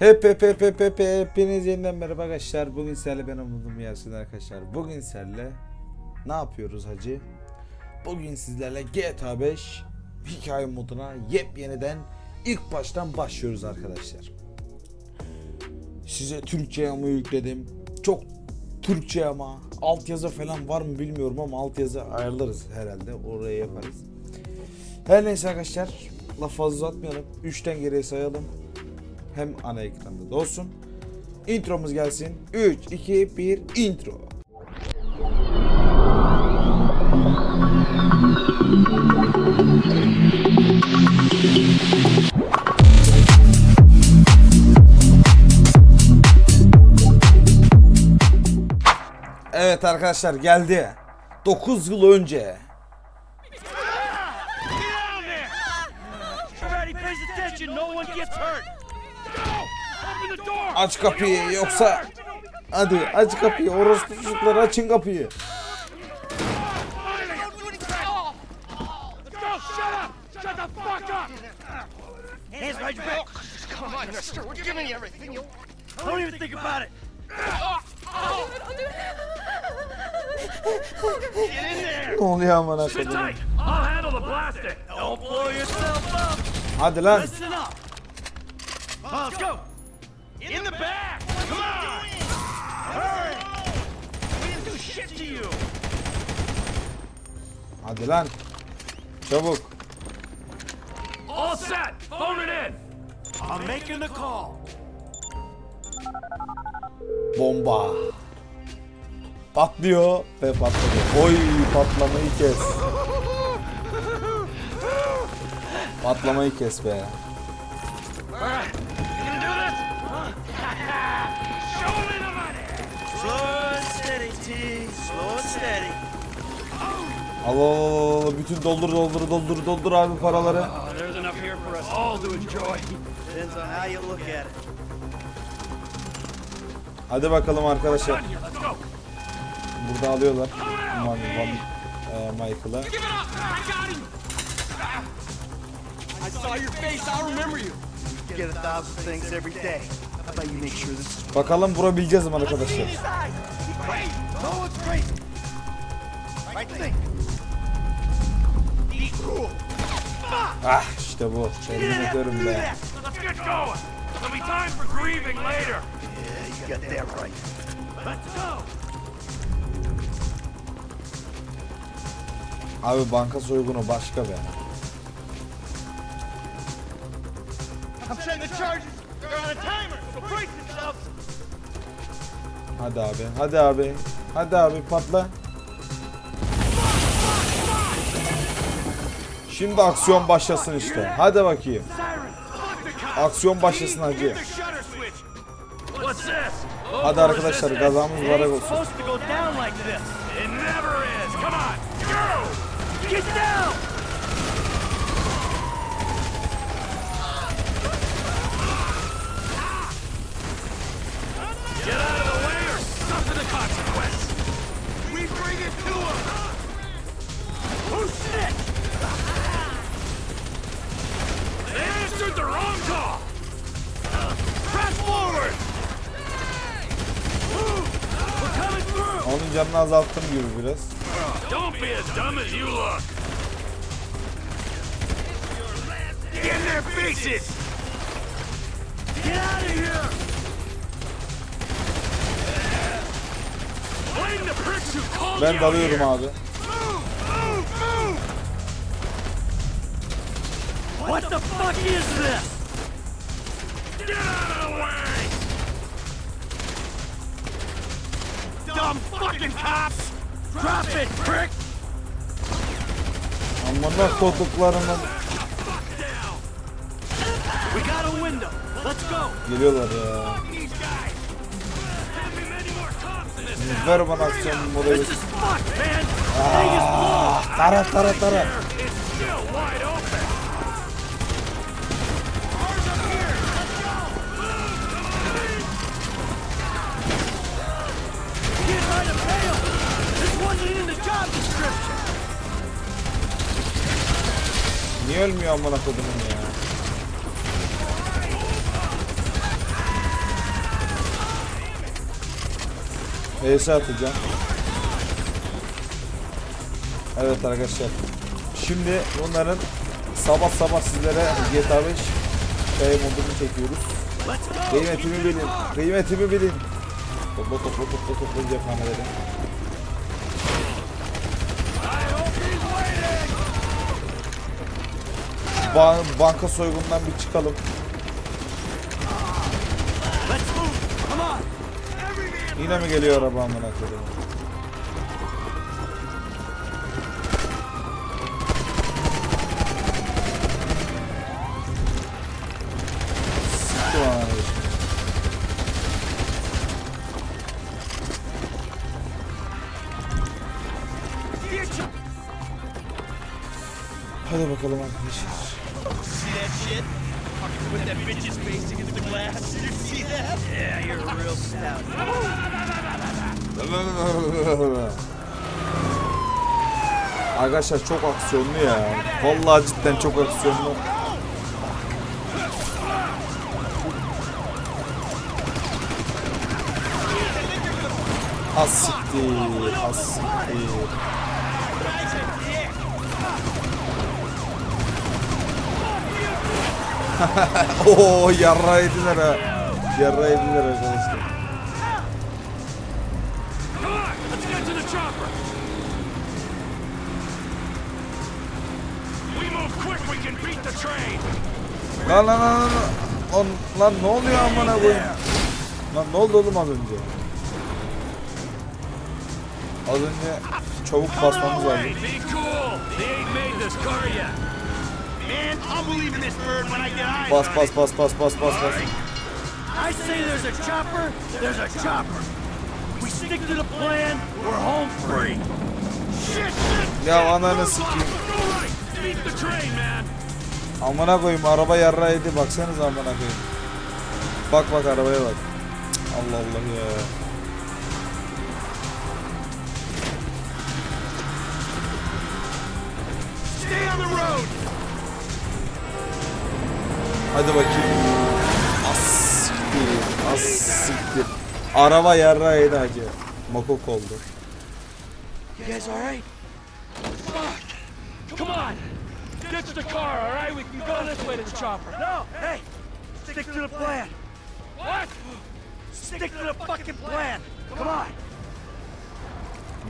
Hep hep hep hep hep hepiniz yeniden merhaba arkadaşlar. Bugün sizlerle ben umudum Yasin arkadaşlar. Bugün sizlerle ne yapıyoruz hacı? Bugün sizlerle GTA 5 hikaye moduna yepyeniden ilk baştan başlıyoruz arkadaşlar. Size Türkçe ama yükledim. Çok Türkçe ama altyazı falan var mı bilmiyorum ama altyazı ayarlarız herhalde. Oraya yaparız. Her neyse arkadaşlar laf fazla uzatmayalım. 3'ten geriye sayalım hem ana ekranda da olsun. Intromuz gelsin. 3, 2, 1, intro. Evet arkadaşlar geldi. 9 yıl önce. No one gets hurt. Aç kapıyı yoksa Hadi aç kapıyı orospu çocuklar açın kapıyı. Ne oluyor amına koyayım? Hadi lan. Let's go. In the back. Come on. Hurry. We didn't do shit to you. Hadi lan. Çabuk. All set. Phone it in. I'm making the call. Bomba. Patlıyor ve patladı. Oy patlamayı kes. Patlamayı kes be. Al al al al bütün doldur doldur doldur doldur abi paraları. Hadi bakalım arkadaşlar. Burada alıyorlar. Van, e, up. I saw your face. I remember you. get a thousand things every day. Bakalım vurabileceğiz mi arkadaşlar? Ah işte bu. Tebrik ediyorum be. Abi banka soygunu başka be. I'm setting the charges. They're on a timer. Hadi abi. Hadi abi. Hadi abi patla. Şimdi aksiyon başlasın işte. Hadi bakayım. Aksiyon başlasın hacı. Hadi arkadaşlar gazamız varak olsun. Pricks who called Ben dalıyorum abi. What the fuck is this? Get out of the way. Dumb fucking cops. Drop it, prick. Amına koduklarımın. We got a window. Let's go. Geliyorlar ya. Ver bana aksiyon modeli. Blown. Tara tara tara. Niye ölmüyor amına kodumun ya? ES atacağım. Evet arkadaşlar. Şimdi bunların sabah sabah sizlere GTA 5 hikaye modunu çekiyoruz. Kıymetimi bilin. Kıymetimi bilin. Topla topla topla topla cephaneleri. Ba banka soygundan bir çıkalım. Yine mi geliyor araba amına koyayım? Real stout. Arkadaşlar çok aksiyonlu ya. Vallahi cidden çok aksiyonlu. Az siktir, az siktir. Oo yarra yediler ha. Yarra yediler arkadaşlar. Lan lan lan lan. Lan, lan ne oluyor amına koyayım? Lan ne oldu oğlum az önce? Az önce çabuk basmamız lazım. Bas bas bas bas bas bas bas. I say there's a chopper, there's a chopper. We stick to the plan, we're home free. Shit, shit, Ya ananı sikeyim. Beat the train, man. Amına koyayım araba yarra yedi baksanıza amına koyayım. Bak bak arabaya bak. Cık, Allah Allah ya. Stay on the road. Hadi bakayım. Az siktir. Az siktir. Araba yarra yedi hacı. Mokok oldu. You guys all right? Fuck! Come on! Get to the car, all right? We can go this way to the chopper. No, hey! Stick to the plan. What? Stick to the fucking plan. Come on.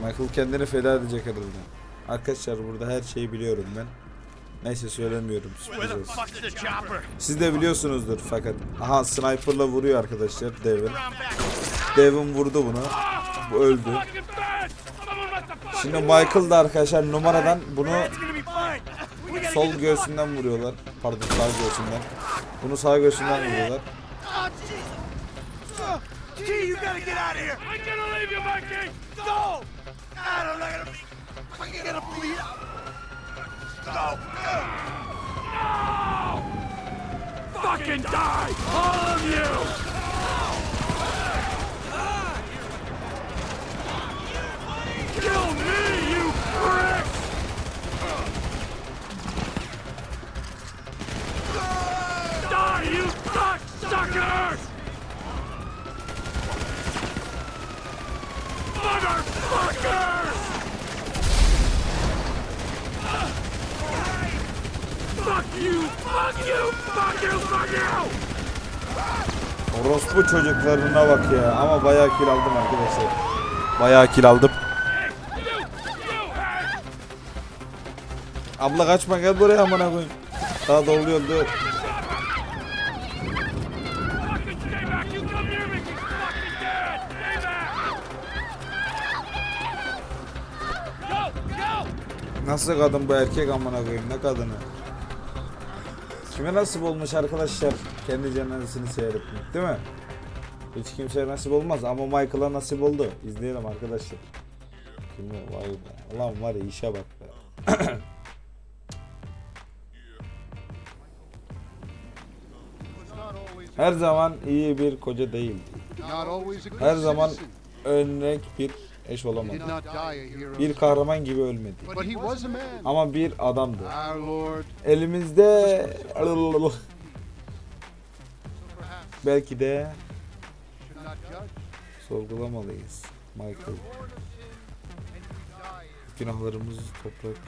Michael kendini feda edecek herhalde. Arkadaşlar burada her şeyi biliyorum ben. Neyse söylemiyorum. Sürpriz olsun. Siz de biliyorsunuzdur fakat. Aha sniperla vuruyor arkadaşlar Devin. Devin vurdu bunu. Bu öldü. Şimdi Michael da arkadaşlar numaradan bunu It's gonna be fine. We gotta sol göğsünden vuruyorlar. Pardon sağ göğsünden. Bunu sağ göğsünden vuruyorlar. Fucking die! All of you! Kill me, you prick! Die, you cocksuckers! Motherfuckers! Fuck you! Fuck you! Fuck you! Fuck you! Orospu çocuklarına bak ya. Ama bayağı kill aldım arkadaşlar. Bayağı kill aldım. Abla kaçma gel buraya amına koyayım. Daha! Go! Go! Nasıl kadın bu erkek amına koyayım ne kadını? Kime nasip olmuş arkadaşlar kendi cenazesini seyretmek değil mi? Hiç kimseye nasip olmaz ama Michael'a nasip oldu. İzleyelim arkadaşlar. Kim? Vay be. Ulan var ya işe bak be. Her zaman iyi bir koca değildi. Her zaman örnek bir eş olamadı. Bir kahraman gibi ölmedi. Ama bir adamdı. Elimizde belki de sorgulamalıyız. Michael. Günahlarımız toprak.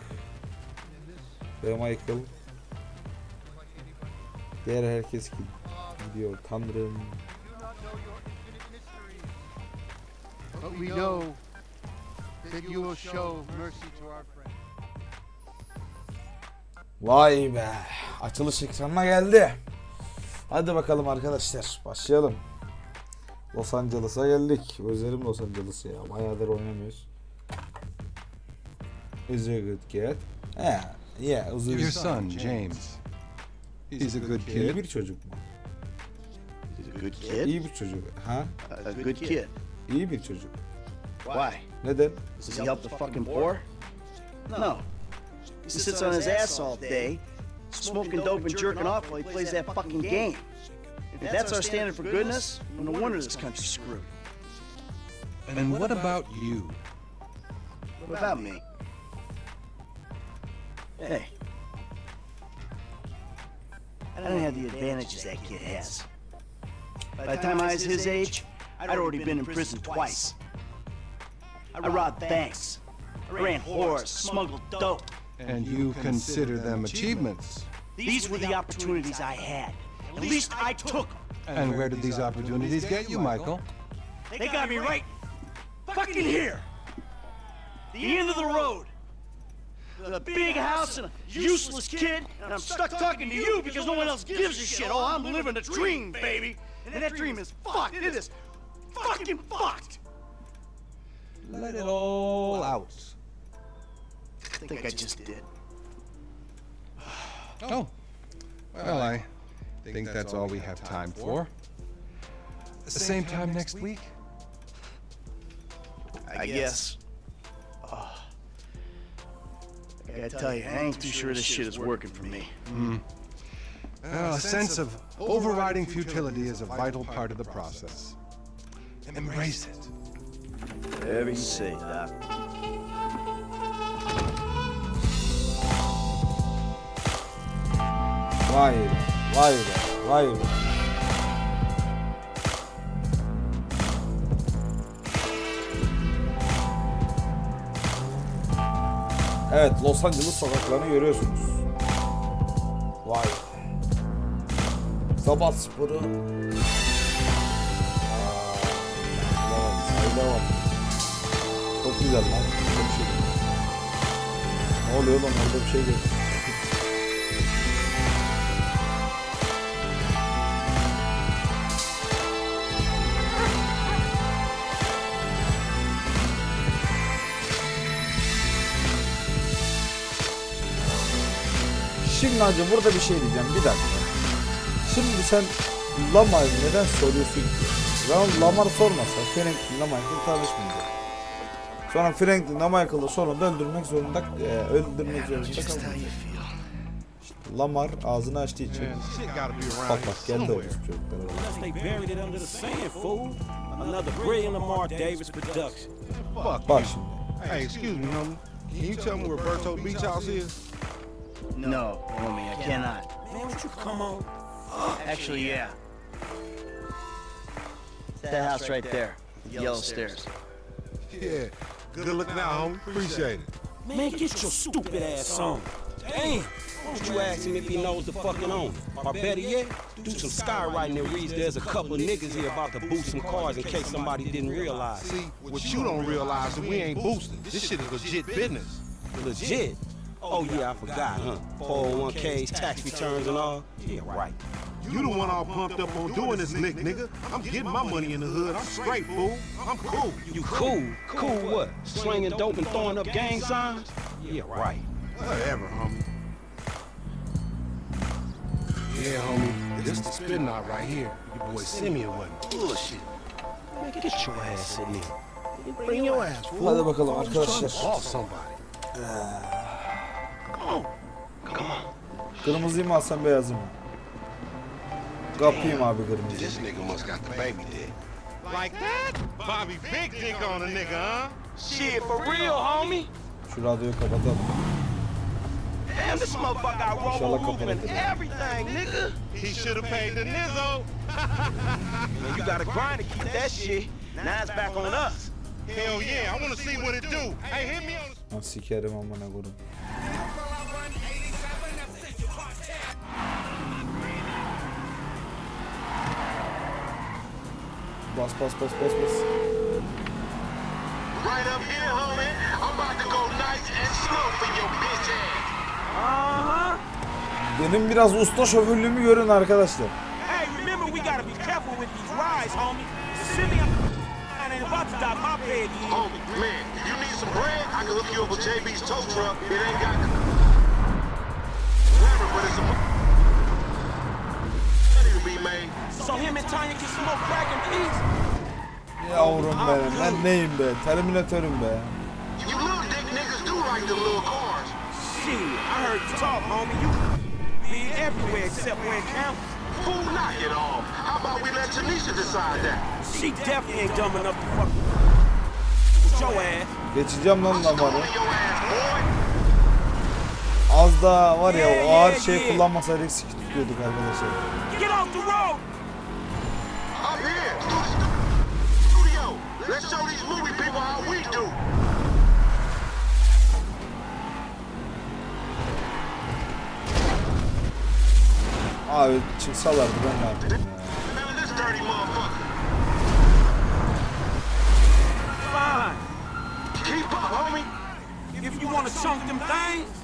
Ve Michael. Diğer herkes gi- gidiyor. Tanrım. But we know that you will show mercy to our friend. Vay be. Açılış ekranına geldi. Hadi bakalım arkadaşlar. Başlayalım. Los Angeles'a geldik. Özlerim Los Angeles'ı ya. Bayağıdır oynamıyoruz. Is a good kid? Yeah. Yeah. Your son, James. He's a good İyi kid. bir çocuk mu? He's a good kid. İyi bir çocuk. Ha? A good kid. İyi bir çocuk. Why? Neden? Does he help the fucking poor? No. He sits on his ass all day, smoking dope and jerking off while he plays that fucking game. If that's our standard for goodness, no wonder this country's screwed. And what about you? What about me? Hey. I don't have the advantages that kid has. By the time I was his age, I'd already been in prison twice. I robbed banks, I ran whores, smuggled dope. And you consider them achievements. These were the opportunities I had. At least I took 'em. And where did these opportunities get you, Michael? They got me right fucking here. The end of the road. With a big house and a useless kid, and I'm stuck talking to you because no one else gives a shit. Oh, I'm living a dream, baby. And that dream is fucked. It is fucking fucked. Let it all out. I think I just did. Oh. oh. Well, I think that's all we have time for. The same time next week? I guess. Oh. I gotta tell you, I ain't too sure this shit is working for me. Hmm. Well, a sense of overriding futility is a vital part of the process. Embrace it. Say, Doc. Vay be. Vay be. Vay be. Evet Los Angeles sokaklarını görüyorsunuz. Vay. Sabah sporu. Aa, sahile bak. Çok güzel lan. Çok şey. Ne oluyor lan orada bir şey geliyor. Şimdi hacı burada bir şey diyeceğim bir dakika. Şimdi sen Lamar'ı neden soruyorsun ki? Ben Lamar sormasa Franklin Lamar'la tanışmayacak. Sonra Franklin Lamar'la sonra da öldürmek zorunda e, öldürmek zorunda kaldı. Lamar ağzını açtığı için bak bak geldi somewhere. orası çocuklar. Unless they buried it under the sand, fool. Another brilliant Lamar Davis production. Fuck. Bak şimdi. Hey, excuse me, homie. Can you tell me where Berto Beach House is? No, homie, I cannot. Man, would you come on? Actually, yeah. That house right there. Yellow stairs. Yeah. Good looking out, homie. Appreciate it. Man, get your stupid ass on. Damn. Don't you ask him if he knows the fucking owner? Or better yet, do some skywriting that reads there's a couple niggas here about to boost some cars in case somebody didn't realize. See, what you don't realize is we ain't boosting. This shit is legit business. Legit. Oh yeah, I forgot, huh? 401ks, tax returns and all. Yeah, right. You the one all pumped up on doing this lick, nigga. I'm getting my money in the hood. I'm straight, fool. I'm cool. You cool? Cool what? Slinging dope and throwing up gang signs? Yeah, right. Whatever, homie. Yeah, homie. This the spin knot right here. Your boy Simeon wasn't. Bullshit. Man, get your ass in here. Bring your ass, fool. Hadi bakalım arkadaşlar. Kırmızıyı mı alsam beyazı mı? Kapayım abi kırmızıyı. This nigga must got the baby dick. Like that? Bobby big dick on a nigga, huh? Shit, for real, homie? Şu radyoyu kapatalım. Damn, this motherfucker got robo movement and everything, nigga. He should have paid the nizzo. You gotta grind to keep that shit. Now it's back on us. Hell yeah, I wanna see what it do. Hey, hit me on the sikerim amına koyayım. Bas bas bas bas bas. Right up here, homie. I'm about to go nice and slow for your bitch ass. Uh-huh. Benim biraz usta şoförlüğümü görün arkadaşlar. Hey, remember we gotta be careful with these rides, homie. Send me about to die my bed, you. Homie, man, you need some bread? I can hook you up with JB's tow truck. It ain't got Whatever, but it's a Yavrum benim ben neyim be? Terminatörüm be. You little dick niggas do like the little cars. Shit, I heard you talk, homie. You be everywhere except where it counts. Fool, knock it off. How about we let Tanisha decide that? She definitely ain't dumb enough to fuck with your ass. Geçeceğim lan damarı. Az daha var ya o ağır şey kullanmasaydık sik tutuyorduk arkadaşlar. Get off the road. Up here, studio. Let's show these movie people how we do. Abi çıksalardı ben ne yapayım ya. Keep up, homie. If you wanna chunk them things.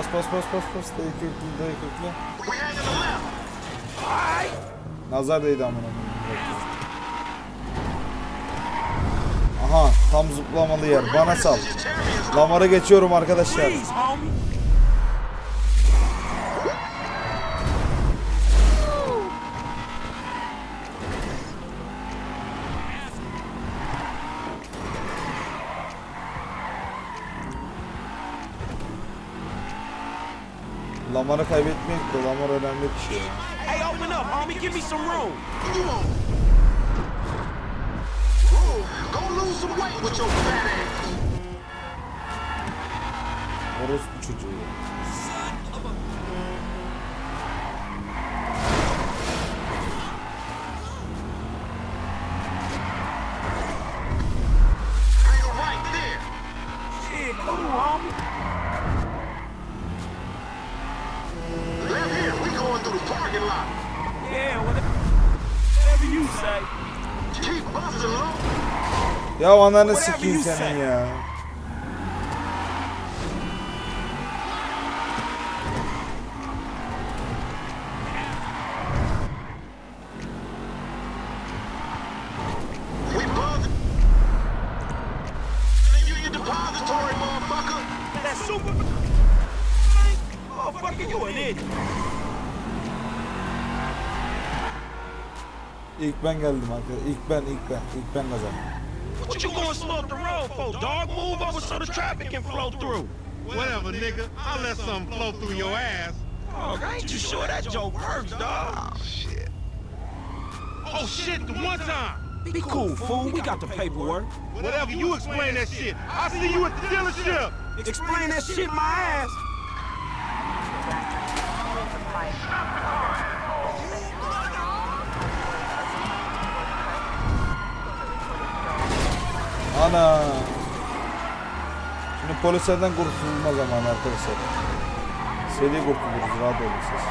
Bas bas bas bas bas. Dayı köklü dayı köklü. Nazar değdi amına. Aha tam zıplamalı yer. Bana sal. Damarı geçiyorum arkadaşlar. Lamarı kaybetmek de lamar önemli bir şey ya. Hey, open up, homie. Give me some room. You on? Ooh, go lose some weight with your fat ass. Orospu çocuğu. Ya ananı sikeyim senin ya. İlk ben geldim arkadaşlar. İlk ben, ilk ben. İlk ben kazandım. What you gonna slow up the road for, dog? Move over so the traffic can flow through. Whatever, nigga. I'll let something flow through your ass. Oh, ain't you sure that joke works, dog? Oh, Shit. Oh shit, the one time. Be cool, fool. We got the paperwork. Whatever, you explain that shit. I'll see you at the dealership. Explain that shit my ass. Ana. Şimdi polislerden kurtulma zamanı arkadaşlar. Seri kurtuluruz rahat olun siz.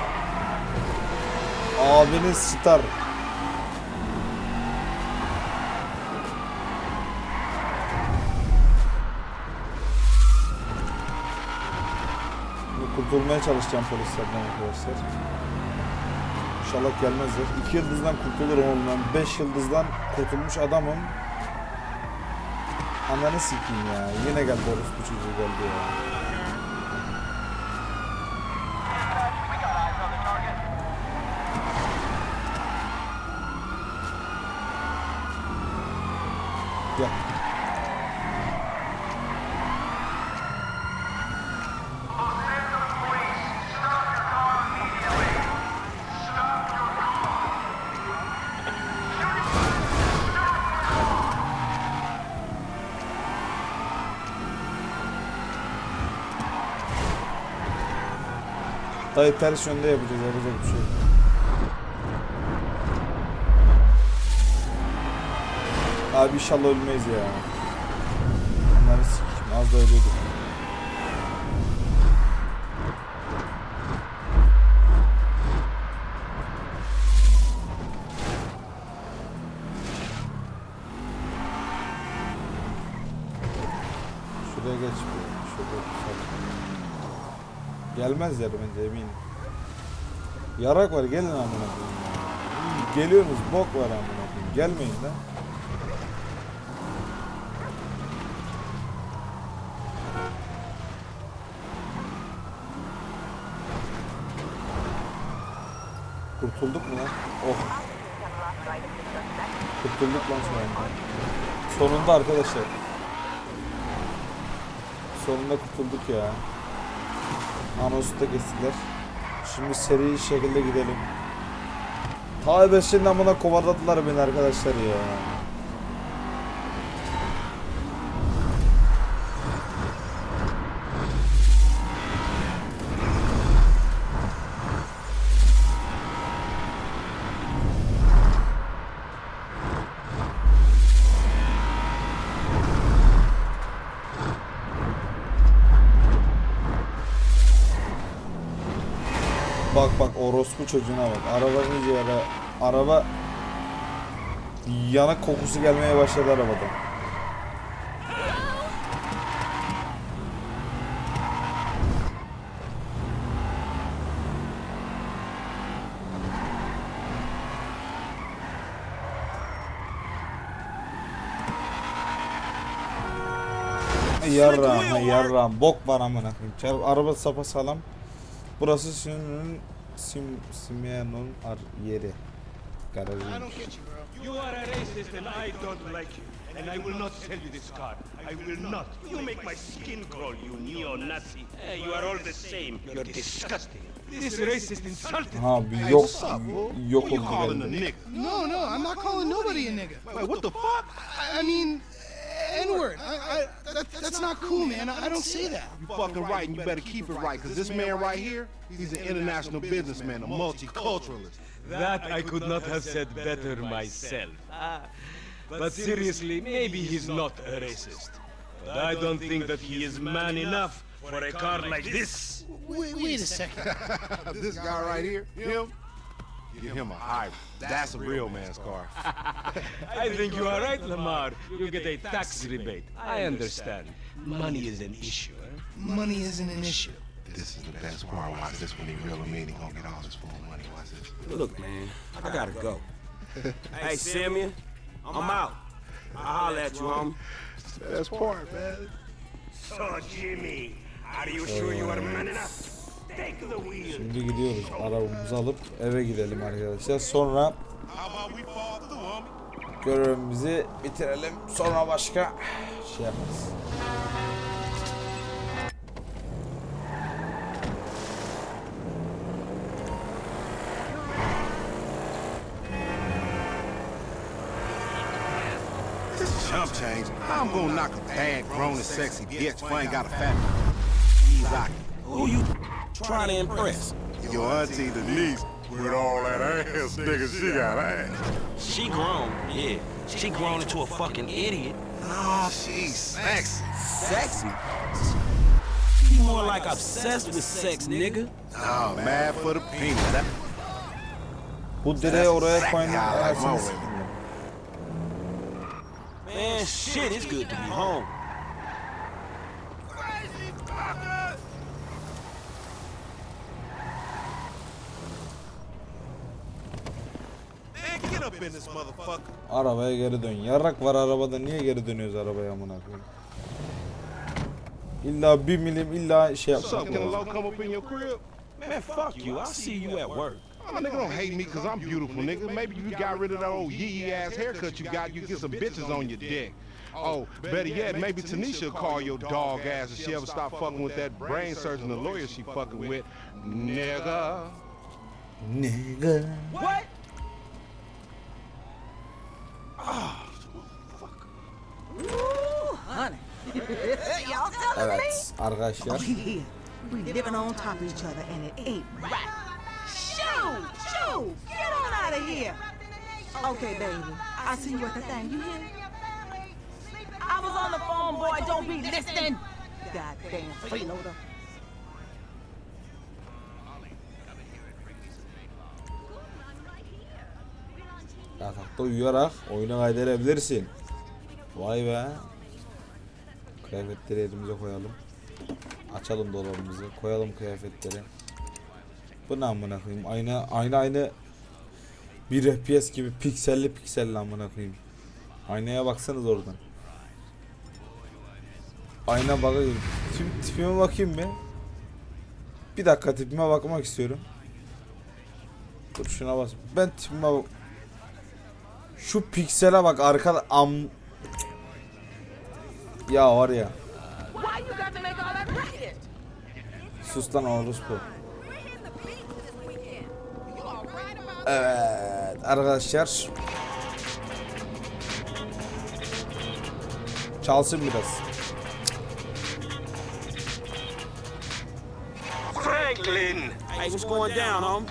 Abiniz Star. Kurtulmaya çalışacağım polislerden arkadaşlar. İnşallah gelmezler. İki yıldızdan kurtulurum oğlum ben. Beş yıldızdan kurtulmuş adamım. Ananı sikeyim ya. Yine geldi orospu çocuğu geldi ya. Gel. Dayı ters yönde yapacağız yapacak bir şey. Abi inşallah ölmeyiz ya. Onları sikeyim az da ölüyorduk. Şuraya geç. Şuraya bir Gelmezler bence eminim. Yarak var gelin amına koyayım. ya. Geliyorsunuz bok var amına koyayım. Gelmeyin lan. Kurtulduk mu lan? Oh. Kurtulduk lan sonunda. Sonunda arkadaşlar. Sonunda kurtulduk ya. Anonsu da kestiler. Şimdi seri şekilde gidelim. Ta beşinden buna kovaladılar beni arkadaşlar ya. Bak bak orospu çocuğuna bak. Araba iyice yara. Araba yanık kokusu gelmeye başladı arabadan. Yarram, yarram. Bok var amına koyayım. Araba sapa sağlam. Burası Sinan'ın Sim Simyan'ın ar yeri. Garajı. You are a racist and I don't like you. And I will not sell you this car. I will not. You make my skin crawl, you neo-Nazi. Hey, you are all the same. You're disgusting. This racist insulted Ha bir yok yok oldu? No, no, I'm not calling nobody a nigga. Wait, what the fuck? I mean, N-word. I, I, that, that's not cool, man. I, I don't say that. You fucking right, and you better keep it right, because this man right here, he's an international businessman, a multiculturalist. That I could not have said better myself. Ah, But seriously, maybe he's not a racist. But I don't think that he is man enough for a car like this. Wait, wait a second. this guy right here, him, give him a hybrid. That's a real man's car. I think you are right, Lamar. You get a tax rebate. I understand. Money is an issue. eh? Money isn't an issue. This is the best part. Watch this when he real mean. He gonna get all his full money. Watch this. Look, man, I gotta go. hey, Simeon, I'm out. I'll holler at you, homie. Best part, man. So, Jimmy, are you sure you are man enough? Şimdi gidiyoruz. Arabamızı alıp eve gidelim arkadaşlar. Sonra görevimizi bitirelim. Sonra başka şey yaparız. I'm gonna knock a bad, grown and sexy bitch I ain't got a. Easy. Who you trying to impress? Your auntie Denise. With all that ass, nigga, she got ass. She grown, yeah. She grown into a fucking idiot. No, she's sexy. Sexy? You more like obsessed with sex, nigga. Oh, mad for the penis. That, Bu direği oraya koyun. Ya, arasını like my sikeyim. Man, shit, it's good to be home. Arabaya geri dön. Yarrak var arabada. Niye geri dönüyoruz arabaya amına koyayım? İlla bir milim illa şey yapmak? Man, fuck you. See you at work. Oh, nigga don't hate me because I'm beautiful, nigga. Maybe you got rid of that old yee ass haircut you got, you get some bitches on your dick. Oh, better yet, maybe Tanisha will call your dog ass if she ever stop fucking with that brain surgeon, the lawyer she fucking with. Nigga. Nigga. What? Evet arkadaşlar. We living on top of each other, and it ain't right. Shoo! Shoo! Get on out of here! Okay, baby. I'll see you at the thing. You hear? I was on the phone, boy. Don't be listening. Goddamn freeloader. Yatakta uyuyarak oyunu kaydedebilirsin. Vay be. Kıyafetleri elimize koyalım. Açalım dolabımızı. Koyalım kıyafetleri. Bu ne amına koyayım? Aynı aynı aynı bir FPS gibi pikselli pikselli amına koyayım. Aynaya baksanız oradan. Ayna baka girdim. Tip, tipime bakayım bir. Bir dakika tipime bakmak istiyorum. Dur şuna bas. Ben tipime bak. Şu piksele bak arkada am Ya var ya. Sus lan orospu. Evet arkadaşlar. Çalsın biraz. Franklin! Hey, what's going down, home?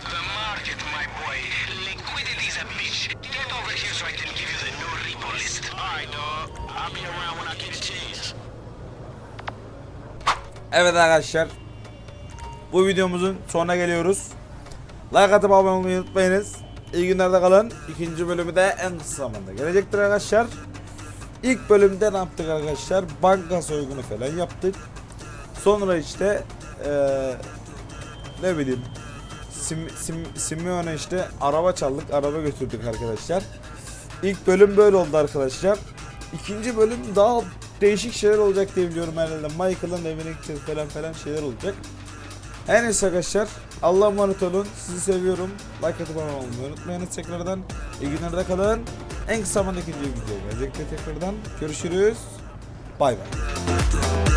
Evet arkadaşlar. Bu videomuzun sonuna geliyoruz. Like atıp abone olmayı unutmayınız. İyi günlerde kalın. İkinci bölümü de en kısa zamanda gelecektir arkadaşlar. İlk bölümde ne yaptık arkadaşlar? Banka soygunu falan yaptık. Sonra işte eee ne bileyim Sim, Sim, Simeone işte araba çaldık, araba götürdük arkadaşlar. İlk bölüm böyle oldu arkadaşlar. İkinci bölüm daha değişik şeyler olacak diye biliyorum herhalde. Michael'ın evine gideceğiz falan falan şeyler olacak. Her neyse arkadaşlar. Allah'a emanet olun. Sizi seviyorum. Like atıp abone olmayı unutmayınız tekrardan. İyi günlerde kalın. En kısa zamanda ikinci video gelecekte tekrardan. Görüşürüz. Bay bay.